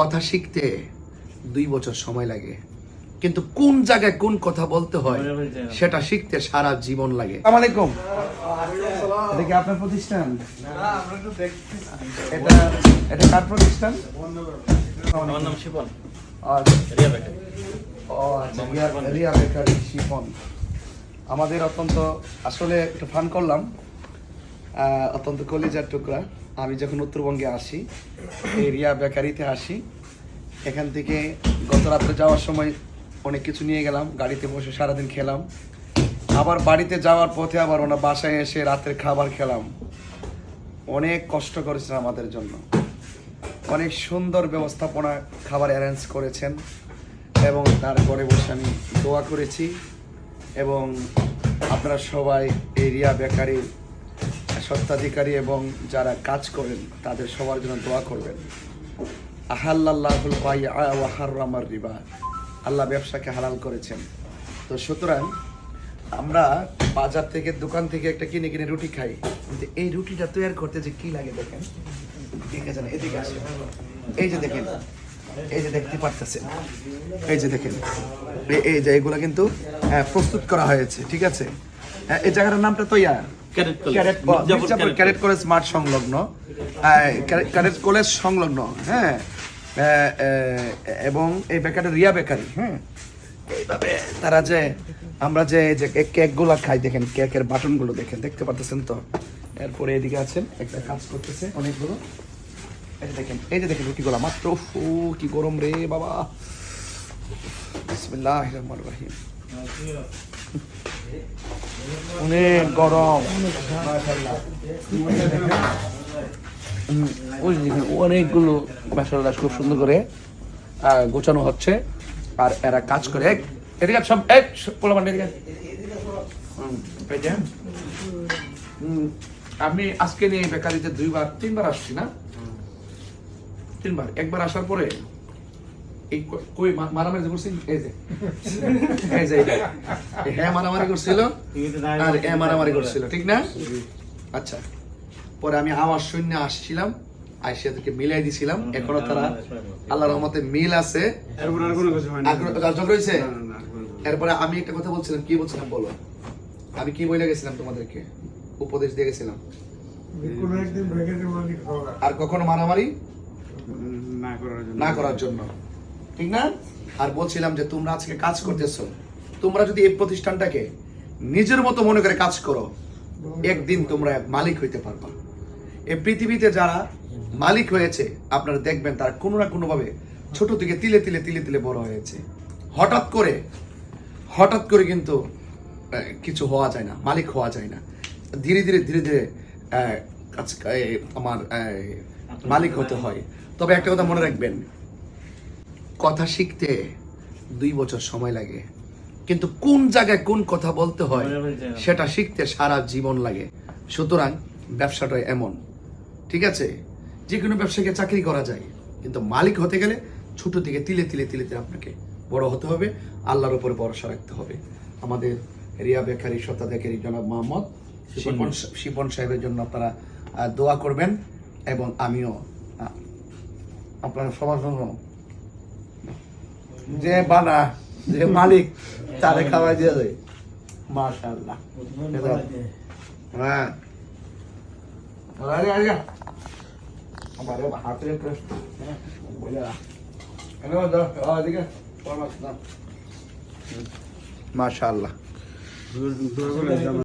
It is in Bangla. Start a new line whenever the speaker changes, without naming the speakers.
কথা শিখতে দুই বছর সময় লাগে। কিন্তু কোন জায়গায় কোন কথা বলতে হয় সেটা শিখতে সারা জীবন লাগে। আসসালামাইকুম এটা কি আপনার প্রতিষ্ঠান? এটা এটা কার প্রতিষ্ঠান?
আমার নাম শিপন।
আর
রিয়া বেকারি।
ও আচ্ছা রিয়া বেকারি আমাদের অত্যন্ত আসলে একটু ফান করলাম। আহ, অত্যন্ত কলিজার টুকরা। আমি যখন উত্তরবঙ্গে আসি, এই রিয়া বেকারিতে আসি, এখান থেকে গত রাত্রে যাওয়ার সময় অনেক কিছু নিয়ে গেলাম, গাড়িতে বসে সারাদিন খেলাম। আবার বাড়িতে যাওয়ার পথে আবার ওনার বাসায় এসে রাতের খাবার খেলাম। অনেক কষ্ট করেছেন আমাদের জন্য। অনেক সুন্দর ব্যবস্থাপনা খাবার অ্যারেঞ্জ করেছেন এবং তারপরে বসে আমি দোয়া করেছি এবং আপনারা সবাই এই রিয়া বেকারির সত্ত্বাধিকারী এবং যারা কাজ করেন তাদের সবার জন্য দোয়া করবেন। আহাল্লাহুল রিবা। আল্লাহ ব্যবসাকে হালাল করেছেন। তো সুতরাং আমরা বাজার থেকে দোকান থেকে একটা কিনে কিনে রুটি খাই। কিন্তু এই রুটিটা তৈরি করতে যে কি লাগে দেখেন? এদিকে এই যে দেখেন এই যে দেখতে পারতেছেন। এই যে দেখেন এই যে এগুলো কিন্তু হ্যাঁ, প্রস্তুত করা হয়েছে ঠিক আছে? হ্যাঁ, এই জায়গাটার নামটা তো
ক্যাডেট কলেজ
মাঠ সংলগ্ন। ক্যাডেট কলেজ সংলগ্ন হ্যাঁ। এবং এই বেকারি রিয়া বেকারি হ্যাঁ এইভাবে তারা যে আমরা যে যে কেকগুলো খাই দেখেন কেকের বাটনগুলো দেখেন দেখতে পাচ্ছেন তো? এরপরে এদিকে আছেন একটা কাজ করতেছে অনেকগুলো। এই দেখেন এই যে দেখেন রুটিগুলো মাত্র ফু কি গরম রে বাবা। বিসমিল্লাহ রহমান রহিম। অনেক গরম। অনেকগুলো মশলা খুব সুন্দর করে গোছানো হচ্ছে। আর এরা কাজ করে এক, এদিকে সব এক পোলাপান এদিকে আমি আজকে নিয়ে বেকারিতে দুইবার তিনবার আসছি না? তিনবার একবার আসার পরে এই কই মারামারি যে করছি এই যে। এই যে। হ্যাঁ মারামারি করছিল আর এ মারামারি করছিল ঠিক না? আচ্ছা। পরে আমি আওয়াজ শূন্য আসছিলাম আইসিয়া থেকে মিলাই দিছিলাম। এখনও তারা আল্লাহ রহমতে মিল আছে।
এরপর
রয়েছে আমি একটা কথা বলছিলাম কি বলছিলাম বলো? আমি কি বলে গেছিলাম তোমাদেরকে? উপদেশ দিয়ে গেছিলাম। আর কখনো মারামারি?
উম, না করার জন্য।
না করার জন্য। ঠিক না? আর বলছিলাম যে তোমরা আজকে কাজ করতেছো। তোমরা যদি এই প্রতিষ্ঠানটাকে নিজের মতো মনে করে কাজ করো, একদিন তোমরা মালিক হইতে পারবা। এই পৃথিবীতে যারা মালিক হয়েছে, আপনারা দেখবেন তারা কোনো না কোনোভাবে ছোট থেকে তিলে তিলে তিলে তিলে বড় হয়েছে। হঠাৎ করে হঠাৎ করে কিন্তু কিছু হওয়া যায় না, মালিক হওয়া যায় না। ধীরে ধীরে ধীরে ধীরে আমার মালিক হতে হয়। তবে একটা কথা মনে রাখবেন কথা শিখতে দুই বছর সময় লাগে। কিন্তু কোন জায়গায় কোন কথা বলতে হয় সেটা শিখতে সারা জীবন লাগে। সুতরাং ব্যবসাটা এমন ঠিক আছে? যে কোনো ব্যবসাকে চাকরি করা যায় কিন্তু মালিক হতে গেলে ছোট থেকে তিলে তিলে তিলে তিলে আপনাকে বড় হতে হবে আল্লাহর উপরে ভরসা রাখতে হবে। আমাদের রিয়া বেকারি সত্তাধিকারী জনাব মোহাম্মদ শিপন শিপন সাহেবের জন্য আপনারা দোয়া করবেন এবং আমিও আপনারা সবার জন্য যে বানা যে মালিক তারে খাওয়াই দিয়ে দেয় মাশাআল্লাহ। হ্যাঁ। আরে আরে। আমারে হাতের প্রশ্ন বলে এনে দাও। এদিকে মাশাআল্লাহ।
দূর- দূর করে যাব।